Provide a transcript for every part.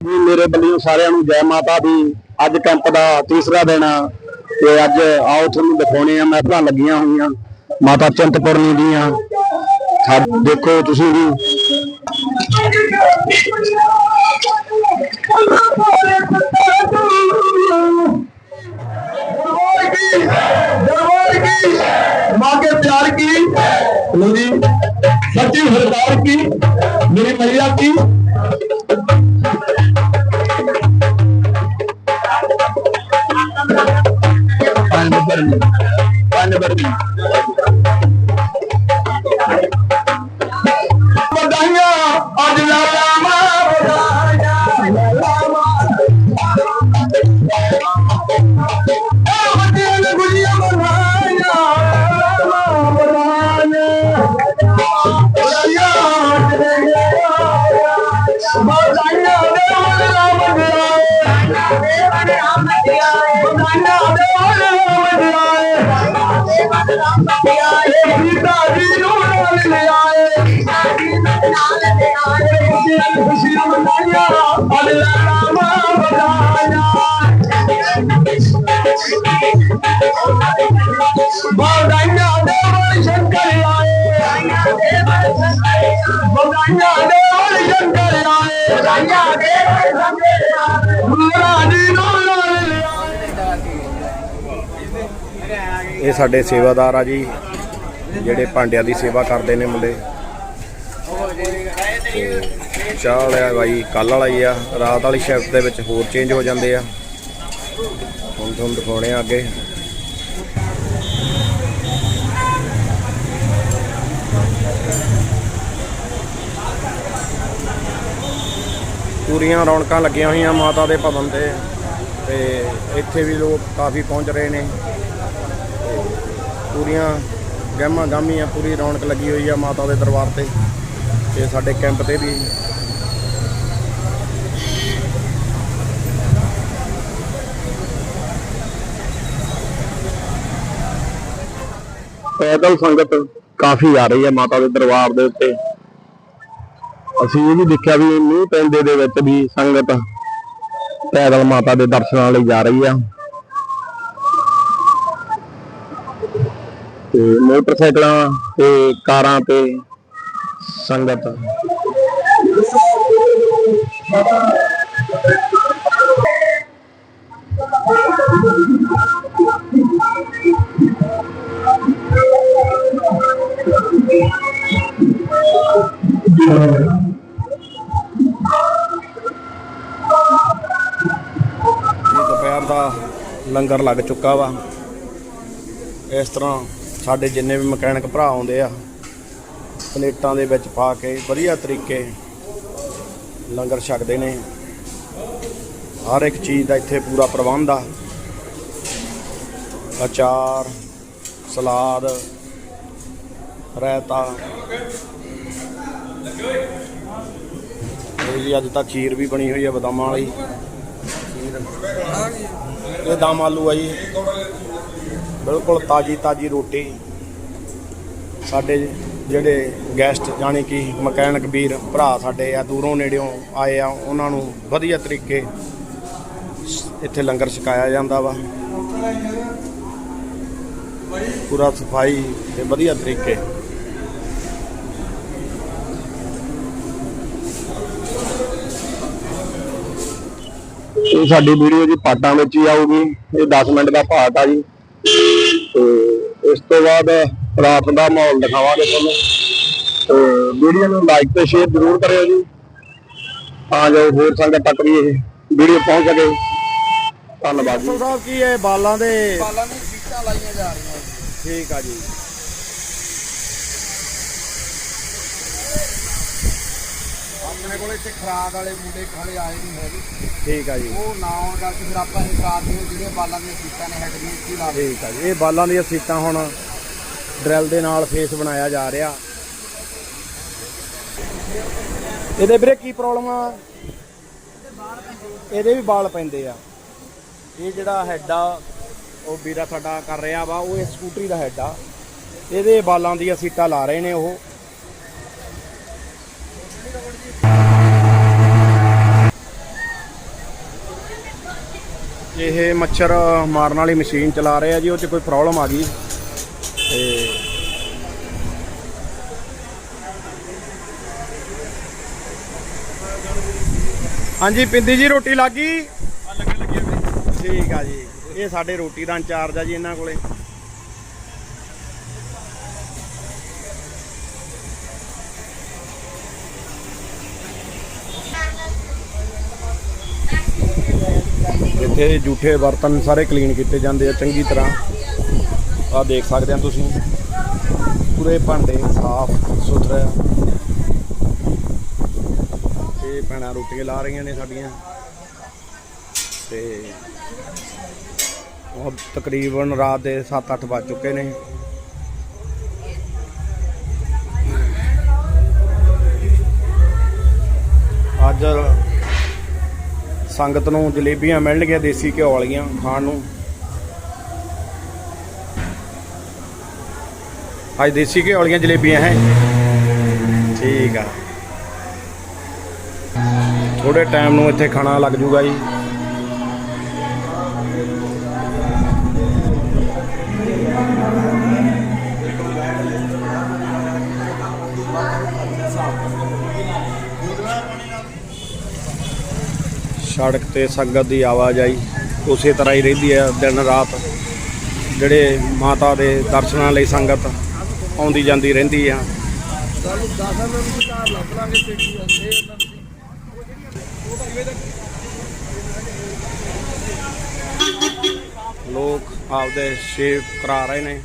ਜੀ ਮੇਰੇ ਵੱਲੋਂ ਸਾਰਿਆਂ ਨੂੰ ਜੈ ਮਾਤਾ ਦੀ ਅੱਜ ਕੈਂਪ ਦਾ ਤੀਸਰਾ ਦਿਨ ਆ ਤੇ ਅੱਜ ਆਓ ਤੁਹਾਨੂੰ ਦਿਖਾਉਣੇ ਆ ਮਹਿਫਲਾਂ ਲੱਗੀਆਂ ਹੋਈਆਂ ਮਾਤਾ ਚਿੰਤਪੁਰਨੀ ਦੀਆਂ ਸਾ- ਦੇਖੋ ਤੁਸੀਂ ਵੀ माँ के प्यार की लो जी सच्ची सरकार की मेरी मैया की One number two. ਇਹ ਸਾਡੇ ਸੇਵਾਦਾਰ ਆ ਜੀ। ਜਿਹੜੇ ਭਾਂਡਿਆਂ ਦੀ ਸੇਵਾ ਕਰਦੇ ਨੇ ਮੁੰਡੇ। ਚਾਹ ਵਾਲਾ ਬਾਈ ਕੱਲ ਵਾਲਾ ਹੀ ਆ। ਰਾਤ ਵਾਲੀ ਸ਼ਿਫਟ ਦੇ ਵਿੱਚ ਹੋਰ ਚੇਂਜ ਹੋ ਜਾਂਦੇ ਆ। ਹੁਣ ਤੁਹਾਨੂੰ ਦਿਖਾਉਣੇ ਆ ਅੱਗੇ। ਪੂਰੀਆਂ ਰੌਣਕਾਂ ਲੱਗੀਆਂ ਹੋਈਆਂ ਮਾਤਾ ਦੇ ਭਵਨ ਤੇ। ਤੇ ਇੱਥੇ ਵੀ ਲੋਕ ਕਾਫੀ ਪਹੁੰਚ ਰਹੇ ਨੇ। ਪੂਰੀਆਂ ਗਹਿਮਾ ਗਾਮੀਆਂ ਪੂਰੀ ਰੌਣਕ ਲੱਗੀ ਹੋਈ ਆ ਮਾਤਾ ਦੇ ਦਰਬਾਰ ਤੇ ਤੇ ਸਾਡੇ ਕੈਂਪ ਤੇ ਵੀ। ਪੈਦਲ ਸੰਗਤ ਕਾਫੀ ਆ ਰਹੀ ਹੈ ਮਾਤਾ ਦੇ ਦਰਬਾਰ ਦੇ ਉੱਤੇ। ਅਸੀਂ ਇਹ ਵੀ ਦੇਖਿਆ ਵੀ ਮੀਂਹ ਪੈਂਦੇ ਦੇ ਵਿੱਚ ਵੀ ਸੰਗਤ ਪੈਦਲ ਮਾਤਾ ਦੇ ਦਰਸ਼ਨਾਂ ਲਈ ਜਾ ਰਹੀ ਆ। ਤੇ ਮੋਟਰਸਾਈਕਲਾਂ ਤੇ ਕਾਰਾਂ ਤੇ ਸੰਗਤ। ਦੁਪਹਿਰ ਦਾ ਲੰਗਰ ਲੱਗ ਚੁੱਕਾ ਵਾ। ਇਸ ਤਰ੍ਹਾਂ ਸਾਡੇ ਜਿੰਨੇ ਵੀ ਮਕੈਨਿਕ ਭਰਾ ਆਉਂਦੇ ਆ, ਪਲੇਟਾਂ ਦੇ ਵਿੱਚ ਪਾ ਕੇ ਵਧੀਆ ਤਰੀਕੇ ਲੰਗਰ ਛਕਦੇ ਨੇ। ਹਰ ਇੱਕ ਚੀਜ਼ ਦਾ ਇੱਥੇ ਪੂਰਾ ਪ੍ਰਬੰਧ ਆ। ਅਚਾਰ, ਸਲਾਦ, ਰਾਇਤਾ। ਇਹ ਜੀ ਅੱਜ ਤਾਂ ਖੀਰ ਵੀ ਬਣੀ ਹੋਈ ਹੈ ਬਦਾਮਾਂ ਵਾਲੀ। ਇਹ ਦਮ ਆਲੂ ਆ ਜੀ। ਬਿਲਕੁਲ ਤਾਜੀ ਤਾਜੀ ਰੋਟੀ ਸਾਡੇ ਜਿਹੜੇ ਗੈਸਟ ਜਾਣੀ ਕਿ ਮਕੈਨਿਕ ਵੀਰ ਭਰਾ ਸਾਡੇ ਆ, ਦੂਰੋਂ ਨੇੜਿਓਂ ਆਏ ਆ, ਉਹਨਾਂ ਨੂੰ ਵਧੀਆ ਤਰੀਕੇ ਇੱਥੇ ਲੰਗਰ ਛਕਾਇਆ ਜਾਂਦਾ ਵਾ। ਪੂਰਾ ਸਫ਼ਾਈ ਤੇ ਵਧੀਆ ਤਰੀਕੇ। ਇਹ ਸਾਡੀ ਵੀਡੀਓ ਜੀ ਪਾਟਾਂ ਵਿੱਚ ਹੀ ਆਊਗੀ। ਇਹ 10 ਮਿੰਟ ਦਾ ਪਾਟ ਆ ਜੀ। ਤੇ ਇਸ ਤੋਂ ਬਾਅਦ ਰਾਤ ਦਾ ਮਾਹੌਲ ਦਿਖਾਵਾਂਗੇ ਤੁਹਾਨੂੰ। ਤੇ ਵੀਡੀਓ ਨੂੰ ਲਾਈਕ ਤੇ ਸ਼ੇਅਰ ਜ਼ਰੂਰ ਕਰਿਓ ਜੀ। ਤਾਂ ਜੋ ਹੋਰ ਸੰਗਤ ਤੱਕ ਵੀ ਇਹ ਵੀਡੀਓ ਪਹੁੰਚ ਸਕੇ। ਧੰਨਵਾਦ ਜੀ। ਸਾਹਿਬ ਕੀ ਇਹ ਬਾਲਾਂ ਦੇ ਬਾਲਾਂ ਦੀਆਂ ਸੀਟਾਂ ਲਾਈਆਂ ਜਾ ਰਹੀਆਂ ਠੀਕ ਆ ਜੀ। ਆਪਣੇ ਕੋਲ ਇੱਥੇ ਖਰਾਦ ਵਾਲੇ ਮੁੰਡੇ ਖੜੇ ਆਏ ਨਹੀਂ ਹੈਗੇ। ਠੀਕ ਆ ਜੀ। ਉਹ ਨਾ ਆਉਣ ਕਰਕੇ ਫਿਰ ਆਪਾਂ ਇਹ ਖਰਾਦ ਦੀਆਂ ਜਿਹੜੀਆਂ ਬਾਲਾਂ ਦੀਆਂ ਸੀਟਾਂ ਨੇ ਹੈਡ ਦੀਆਂ ਇੱਥੇ ਲਾ ਦੇ ਠੀਕ ਆ ਜੀ। ਇਹ ਬਾਲਾਂ ਦੀਆਂ ਸੀਟਾਂ ਹੁਣ ਡਰੈਲ ਦੇ ਨਾਲ ਫੇਸ ਬਣਾਇਆ ਜਾ ਰਿਹਾ। ਇਹਦੇ ਵੀਰੇ ਕੀ ਪ੍ਰੋਬਲਮ ਆ? ਇਹਦੇ ਵੀ ਵਾਲ ਪੈਂਦੇ ਆ। ਇਹ ਜਿਹੜਾ ਹੈਡ ਆ ਉਹ ਵੀਰਾ ਸਾਡਾ ਕਰ ਰਿਹਾ ਵਾ ਉਹ ਇਹ ਸਕੂਟਰੀ ਦਾ ਹੈਡ ਆ। ਇਹਦੇ ਬਾਲਾਂ ਦੀਆਂ ਸੀਟਾਂ ਲਾ ਰਹੇ ਨੇ ਉਹ। ਇਹ ਮੱਛਰ ਮਾਰਨ ਵਾਲੀ ਮਸ਼ੀਨ ਚਲਾ ਰਹੇ ਆ ਜੀ ਉਹ 'ਚ ਕੋਈ ਪ੍ਰੋਬਲਮ ਆ ਗਈ। ਤੇ ਹਾਂਜੀ ਪਿੰਦੀ ਜੀ ਰੋਟੀ ਲੱਗੀ ਠੀਕ ਆ ਜੀ। ਇਹ ਸਾਡੇ ਰੋਟੀ ਦਾ ਇੰਚਾਰਜ ਆ ਜੀ ਇਹਨਾਂ ਕੋਲੇ। ਇੱਥੇ ਜੂਠੇ ਬਰਤਨ ਸਾਰੇ ਕਲੀਨ ਕੀਤੇ ਜਾਂਦੇ ਆ, ਚੰਗੀ ਤਰ੍ਹਾਂ। ਆ ਦੇਖ ਸਕਦੇ ਆ ਤੁਸੀਂ। ਪੂਰੇ ਭਾਂਡੇ ਸਾਫ਼, ਸੁਥਰਾ ਇਹ ਭੈਣਾਂ ਰੋਟੀਆਂ ਲਾ ਰਹੀਆਂ ਨੇ ਸਾਡੀਆਂ। ਤੇ ਉਹ ਤਕਰੀਬਨ ਰਾਤ ਦੇ 7-8 ਵੱਜ ਚੁੱਕੇ ਨੇ। ਸੰਗਤ ਨੂੰ ਜਲੇਬੀਆਂ ਮਿਲਣਗੀਆਂ, ਦੇਸੀ ਘਿਓ ਵਾਲੀਆਂ ਖਾਣ ਨੂੰ। ਅੱਜ ਦੇਸੀ ਘਿਓ ਵਾਲੀਆਂ ਜਲੇਬੀਆਂ ਹੈ। ਠੀਕ ਆ। ਥੋੜੇ ਟਾਈਮ ਨੂੰ ਇੱਥੇ ਖਾਣਾ ਲੱਗ ਜੂਗਾ ਜੀ। ਸੜਕ ਤੇ ਸੰਗਤ ਦੀ ਆਵਾਜਾਈ ਉਸੇ ਤਰ੍ਹਾਂ ਹੀ ਰਹਿੰਦੀ ਹੈ ਦਿਨ ਰਾਤ। ਜਿਹੜੇ ਮਾਤਾ ਦੇ ਦਰਸ਼ਨਾਂ ਲਈ ਸੰਗਤ ਆਉਂਦੀ ਜਾਂਦੀ ਰਹਿੰਦੀ ਆ। ਲੋਕ ਆਪਦੇ ਸ਼ੇਵ ਕਰਾ ਰਹੇ ਨੇ।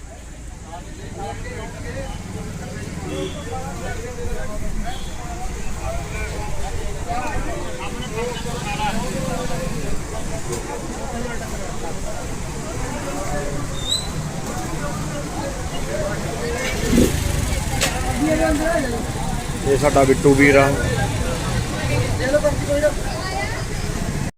ਇਹ ਸਾਡਾ ਬਿੱਟੂ ਵੀਰ ਆ